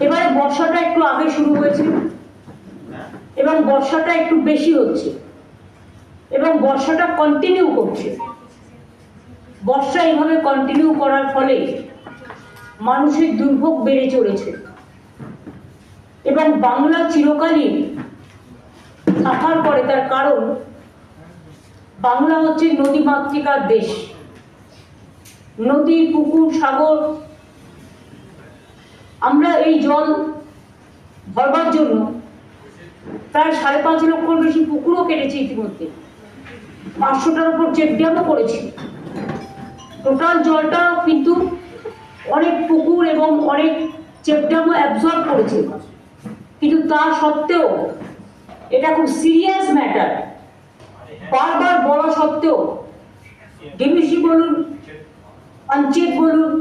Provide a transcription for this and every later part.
এবারে বর্ষাটা একটু আগে শুরু হয়েছে এবং বর্ষাটা একটু বেশি হচ্ছে। এবং বর্ষাটা কন্টিনিউ করছে। বর্ষা এইভাবে কন্টিনিউ করার ফলে মানুষের দুর্ভোগ বেড়ে চলেছে। এবং বাংলা চিরকালই সাফার করে তার কারণ, বাংলা হচ্ছে নদীমাতৃকার দেশ। নদী, পুকুর, সাগর আমরা এই জল ভরবার জন্য প্রায় সাড়ে পাঁচ লক্ষর বেশি পুকুরও কেটেছি ইতিমধ্যে। পাঁচশোটার উপর চেক ড্যামও করেছি। টোটাল জলটা কিন্তু অনেক পুকুর এবং অনেক চেক ড্যামও অ্যাবজর্ব করেছে। কিন্তু তা সত্ত্বেও এটা খুব সিরিয়াস ম্যাটার বারবার বলা সত্ত্বেও ডিবিসি বলুন পঞ্চায়েত বলুন,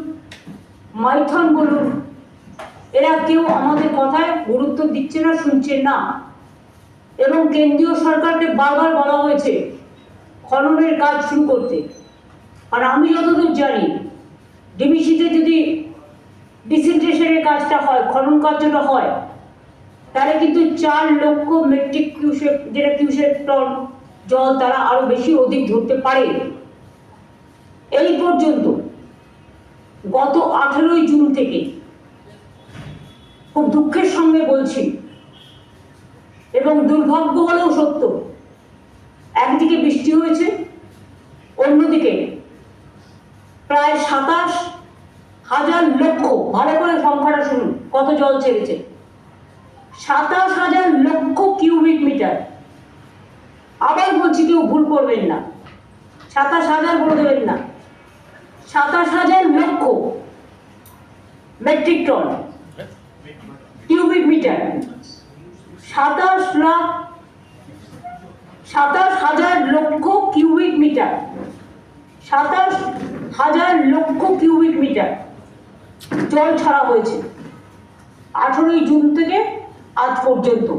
মাইথন বলুন এরা কেউ আমাদের কথায় গুরুত্ব দিচ্ছে না, শুনছে না। এবং কেন্দ্রীয় সরকারকে বারবার বলা হয়েছে, খননের কাজ শুরু করতে। আর আমি যতদূর জানি, ডিবিসিতে যদি ডিসিন্টেশনের কাজটা হয়, খনন কার্যটা হয়, তাহলে কিন্তু চার লক্ষ মেট্রিক কিউসেক, যেটা কিউসেক টন জল তারা আরও বেশি অধিক ধরতে পারে। এই পর্যন্ত গত আঠেরোই জুন থেকে খুব দুঃখের সঙ্গে বলছি। এবং দুর্ভাগ্য হলেও সত্য। একদিকে বৃষ্টি হয়েছে, অন্যদিকে প্রায় সাতাশ হাজার লক্ষ, ভালো করে সংখ্যাটা শুনুন, কত জল ছেড়েছে? সাতাশ হাজার লক্ষ কিউবিক মিটার। আবার বলছি কেউ ভুল করবেন না। সাতাশ হাজার বলে দেবেন না। সাতাশ হাজার লক্ষ মেট্রিক টন। Cubic metre. সাতাশ লাখ, সাতাশ হাজার লক্ষ কিউবিক মিটার। সাতাশ হাজার লক্ষ কিউবিক মিটার। জল ছাড়া হয়েছে। আঠেরোই জুন থেকে আজ পর্যন্ত।